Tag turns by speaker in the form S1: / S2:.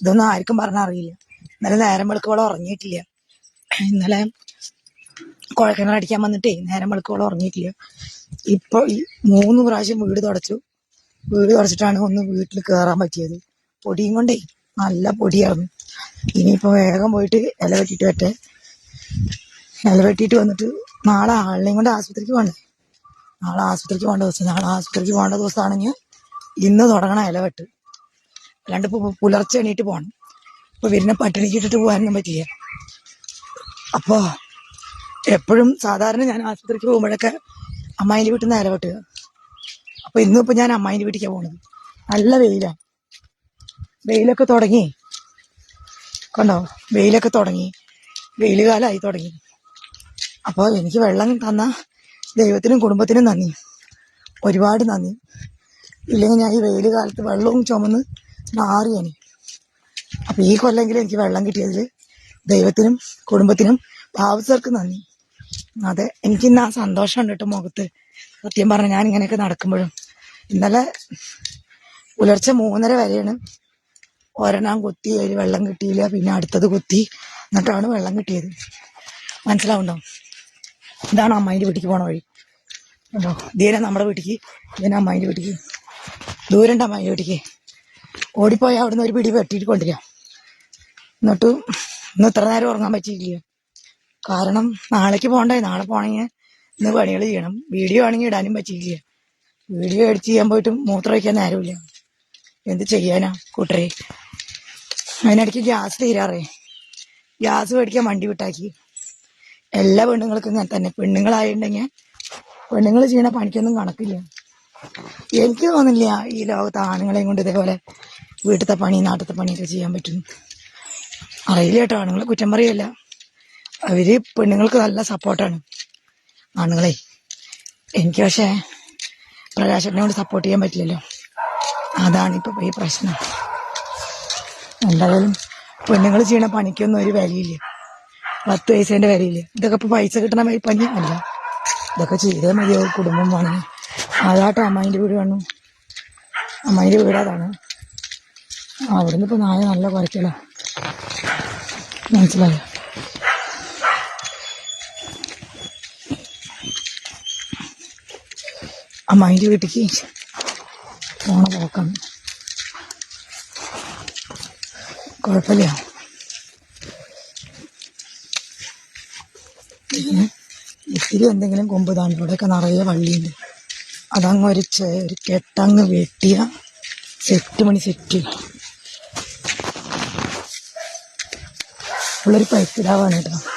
S1: ഇതൊന്നും ആർക്കും പറഞ്ഞറിയില്ല ഇന്നലെ നേരം വെളുക്കോളം ഉറങ്ങിയിട്ടില്ല. ഇന്നലെ കുഴക്കിണർ അടിക്കാൻ വന്നിട്ടേ നേരം വെളുക്കോളം ഉറങ്ങിയിട്ടില്ല. ഇപ്പൊ ഈ മൂന്ന് പ്രാവശ്യം വീട് തുടച്ചു. വീട് തുടച്ചിട്ടാണ് ഒന്ന് വീട്ടിൽ കയറാൻ പറ്റിയത്. പൊടിയും കൊണ്ടേ നല്ല പൊടിയായിരുന്നു. ഇനിയിപ്പോ വേഗം പോയിട്ട് ഇല വെട്ടിട്ട് വരട്ടെ. ഇല വെട്ടിട്ട് വന്നിട്ട് നാളെ ആളിനെയും കൊണ്ട് ആശുപത്രിക്ക് പോകണ്ടേ? നാളെ ആശുപത്രിക്ക് പോകേണ്ട ദിവസം നാളെ ആശുപത്രിക്ക് പോകേണ്ട ദിവസമാണെങ്കിൽ ഇന്ന് തുടങ്ങണം ഇല വെട്ട്. അല്ലാണ്ട് ഇപ്പൊ പുലർച്ചെ എണീറ്റ് പോകണം ഇപ്പൊ വരുന്ന പട്ടിണിക്ക് ഇട്ടിട്ട് പോകാനൊന്നും പറ്റില്ല. അപ്പോ എപ്പോഴും സാധാരണ ഞാൻ ആശുപത്രിക്ക് പോകുമ്പോഴൊക്കെ അമ്മായിന്റെ വീട്ടിൽ നിന്ന് അരവട്ട് വെട്ടുക. ഇന്നും ഇപ്പൊ ഞാൻ അമ്മായിന്റെ വീട്ടിലേക്കാണ് പോണത്. നല്ല വെയിലാണ് വെയിലൊക്കെ തുടങ്ങി. കണ്ടോ? വെയിലൊക്കെ തുടങ്ങി. വെയിൽ കാലമായി തുടങ്ങി. അപ്പോൾ എനിക്ക് വെള്ളം തന്ന ദൈവത്തിനും കുടുംബത്തിനും നന്ദി. ഒരുപാട് നന്ദി. ഇല്ലെങ്കിൽ ഞാൻ ഈ വെയിൽ കാലത്ത് വെള്ളവും ചുമന്ന് മാറിയാണ് അപ്പൊ ഈ കൊല്ലെങ്കിലും എനിക്ക് വെള്ളം കിട്ടിയതിൽ ദൈവത്തിനും കുടുംബത്തിനും പാവസർക്ക് നന്ദി. അതെ എനിക്ക് ഇന്ന് ആ സന്തോഷമുണ്ട് കേട്ടോ മുഖത്ത്. സത്യം പറഞ്ഞ ഞാൻ ഇങ്ങനെയൊക്കെ നടക്കുമ്പോഴും. ഇന്നലെ പുലർച്ചെ മൂന്നര വരെയാണ് ഒരെണ്ണം കുത്തി അതിൽ വെള്ളം കിട്ടിയില്ല പിന്നെ അടുത്തത് കുത്തി എന്നിട്ടാണ് വെള്ളം കിട്ടിയത്. മനസ്സിലാവുണ്ടോ? ഇതാണ് അമ്മായിന്റെ വീട്ടിലേക്ക് പോണ വഴി. ഉണ്ടോ ദീന നമ്മുടെ വീട്ടിലേക്ക് ദീന അമ്മായിന്റെ വീട്ടിലേക്ക് ദൂരണ്ട് അമ്മായിന്റെ വീട്ടിലേക്ക് ഓടിപ്പോയി അവിടുന്ന് ഒരു പിടി വെട്ടിയിട്ട് കൊണ്ടുവരിക എന്നിട്ട് ഇന്ന് ഇത്ര നേരം ഉറങ്ങാൻ പറ്റിയില്ല? കാരണം നാളേക്ക് പോകണ്ടേ? നാളെ പോകണമെങ്കിൽ ഇന്ന് പണികൾ ചെയ്യണം. വീഡിയോ ആണെങ്കിൽ ഇടാനും പറ്റിയില്ല? വീഡിയോ എഡിറ്റ് ചെയ്യാൻ പോയിട്ട് മൂത്രം വയ്ക്കാൻ നേരമില്ല. എന്ത് ചെയ്യാനാ കൂട്ടരെ? അതിനിടയ്ക്ക് ഗ്യാസ് തീരാറേ. ഗ്യാസ് മേടിക്കാൻ വണ്ടി വിട്ടാക്കി. എല്ലാ പെണ്ണുങ്ങൾക്കും ഞാൻ തന്നെ. പെണ്ണുങ്ങളായിട്ടുണ്ടെങ്കിൽ പെണ്ണുങ്ങൾ ചെയ്യണ പണിക്കൊന്നും കണക്കില്ല. എനിക്ക് തോന്നുന്നില്ല ഈ ലോകത്ത് ആണുങ്ങളെയും കൊണ്ട് ഇതേപോലെ വീട്ടിലത്തെ പണി നാട്ടിലത്തെ പണിയൊക്കെ ചെയ്യാൻ പറ്റും. അറിയില്ല കേട്ടോ ആണുങ്ങളെ കുറ്റം പറയല്ല. അവർ പെണ്ണുങ്ങൾക്ക് നല്ല സപ്പോർട്ടാണ് ആണുങ്ങളെ എനിക്ക് പക്ഷേ പ്രകാശനോട് സപ്പോർട്ട് ചെയ്യാൻ പറ്റില്ലല്ലോ. അതാണ് ഇപ്പൊ ഈ പ്രശ്നം. എന്തായാലും പെണ്ണുങ്ങൾ ചെയ്യണ പണിക്കൊന്നും ഒരു വിലയില്ല. പത്ത് വയസ്സേന്റെ വിലയില്ല. ഇതൊക്കെ ഇപ്പൊ പൈസ കിട്ടണ പണി അല്ല ഇതൊക്കെ ചെയ്തേ മതിയാവും കുടുംബം വേണമെങ്കിൽ അതാട്ടോ അമ്മായിന്റെ വീട് വേണം അമ്മായിന്റെ വീട് അതാണ്. അവിടുന്ന് ഇപ്പൊ നായ നല്ല കുറയ്ക്കല മനസ്സിലായോ? മൈൻഡ് വീട്ടിക്ക് പോണ നോക്കാം കുഴപ്പമില്ല. ഇത്തിരി എന്തെങ്കിലും കൊമ്പ് താണ്ട് ഇവിടെയൊക്കെ നിറയെ വള്ളിയുണ്ട്. അതങ്ങ് ഒരു ചെ- ഒരു കെട്ടങ്ങ് വെട്ടിയ സെറ്റ് മണി സെറ്റ് ഉള്ളൊരു പൈപ്പിടാവാണ് കേട്ടോ.